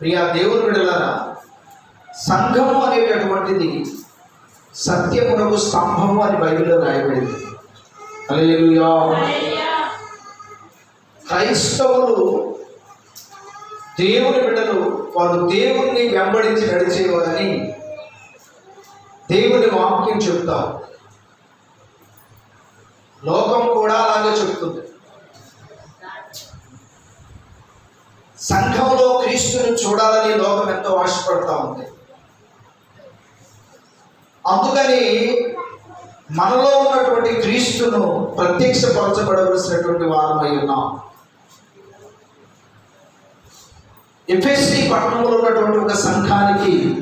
ప్రియా దేవుని విడలరా సంఘము అనేటటువంటిది సత్యమునకు స్తంభము అని బైబిల్లో రాయబడింది. హల్లెలూయా. క్రైస్తవులు దేవుని బిడ్డలు వారు దేవుణ్ణి వెంబడించి నడిచేవారని దేవుని వాక్యం చెప్తారు లోకం కూడా అలాగే చెప్తుంది. సంఘంలో క్రీస్తుని చూడాలని లోకం ఎంతో ఆశపడతా ఉంది. అందుకని మనలో ఉన్నటువంటి క్రీస్తును ప్రత్యక్షపరచబడవలసినటువంటి వారమై ఉన్నాం. ఎఫ్ఎస్సి పట్టణంలో ఉన్నటువంటి ఒక సంఘానికి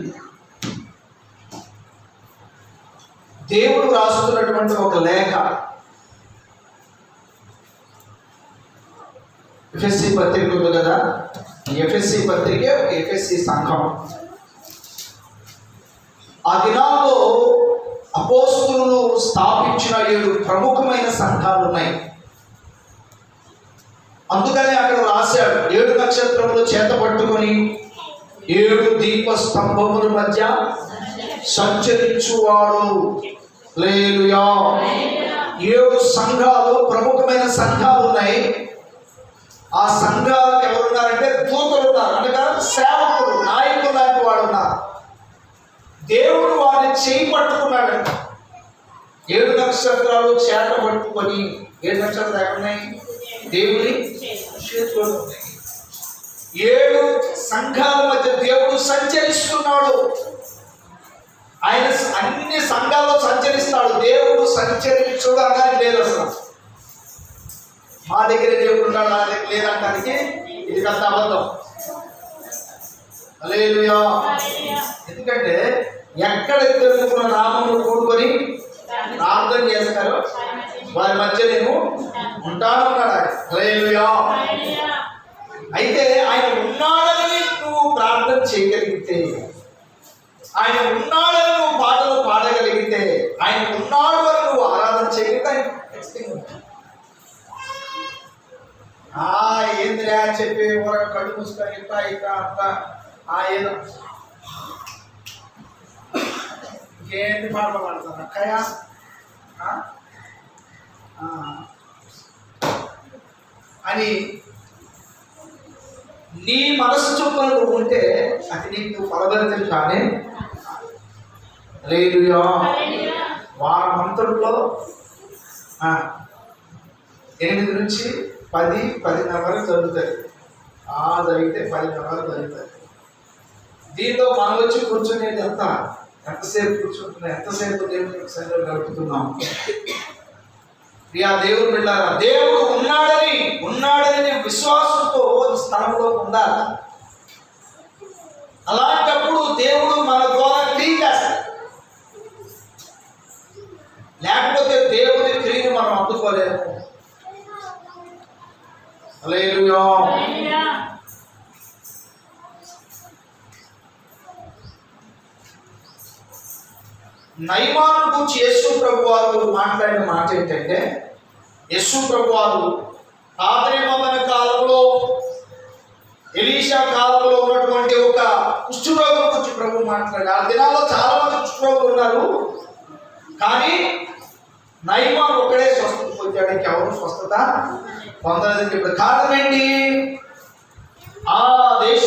దేవుడు రాస్తున్నటువంటి ఒక లేఖ ఎఫ్ఎస్సి పత్రిక ఉంది కదా? ఎఫ్ఎస్సి పత్రిక ఒక ఎఫ్ఎస్సి సంఘం. ఆ దినాల్లో అపోస్తులు స్థాపించిన ఏడు ప్రముఖమైన సంఘాలు ఉన్నాయి. అందుకనే అక్కడ రాశాడు ఏడు నక్షత్రములు చేత పట్టుకొని ఏడు దీప స్తంభముల మధ్య సంచరించువాడు. లేలుయా ఏడు సంఘాలు ప్రముఖమైన సంఘాలు ఉన్నాయి. ఆ సంఘాలు చేయి పట్టుకున్నాడంట ఏడు నక్షత్రాలు చేత పట్టుకొని ఏడు నక్షత్రాలు ఎక్కడున్నాయి? దేవుని చేతిలో ఏడు సంఘాల మధ్య దేవుడు సంచరిస్తున్నాడు. ఆయన అన్ని సంఘాల్లో సంచరిస్తాడు. దేవుడు సంచరించుడు అనడానికి లేదు అసలు. మా దగ్గర దేవుడు ఉన్నాడు? నా దగ్గర లేదంటానికి ఇది పెద్ద అబద్ధం. ఎందుకంటే ఎక్కడ తెలుసుకున్న నామములు కూడుకొని ప్రార్థన చేస్తారో వారి మధ్య నేను ఉంటానన్నాడు అయితే ఆయన ఉన్నాడని నువ్వు ప్రార్థన చేయగలిగితే ఆయన ఉన్నాడని నువ్వు పాటలు పాడగలిగితే ఆయన ఉన్నాడు అని నువ్వు ఆరాధన చేయగలిగితే ఆయన ఖచ్చితంగా ఆ ఏందిరా చెప్పి ఊర కళ్ళు మూసుకొని ఇట్లా ఇట్లా అట్లా ఆ ఏదో ఇంకేంటి పాట పాడతారు అక్కయ్య. అని నీ మనసు చొప్పున నువ్వు ఉంటే అది నీకు ఫలభరితం కానీ లేదు వారమంతట్లో ఎనిమిది నుంచి పది పదిన్నర వరకు జరుగుతాయి. ఆ జరిగితే పదిన్నర వరకు జరుగుతాయి. దీంతో మనం వచ్చి కూర్చునేది ఎంత ఎంతసేపు కూర్చుంటున్నా ఎంతసేపు దేవుని సన్నిధిలో గడుపుతున్నాం? ప్రియా దేవుడు బిడ్డారా దేవుడు ఉన్నాడని ఉన్నాడని విశ్వాసంతో స్థలంలో ఉండాలి. అలాంటప్పుడు దేవుడు మన ద్వారా క్రియ చేస్తాడు. లేకపోతే దేవుని క్రియను మనం అందుకోలేము. అలా నయమాను గురించి యేసు ప్రభు వారు మాట్లాడిన మాట ఏంటంటే యేసు ప్రభు వారు ఆదరిమదన కాలంలో ఎలీషా కాలంలో ఉన్నటువంటి ఒక కుష్ఠరోగం గురించి ప్రభు మాట్లాడారు. ఆ దినాల్లో చాలా మంది కుష్ఠరోగులు ఉన్నారు. కానీ నయమాన్ ఒక్కడే స్వస్థత పొందాడు ఎవరు స్వస్థత పొందలేదని చెప్పారు కారణం ఏంటి? ఆ దేశం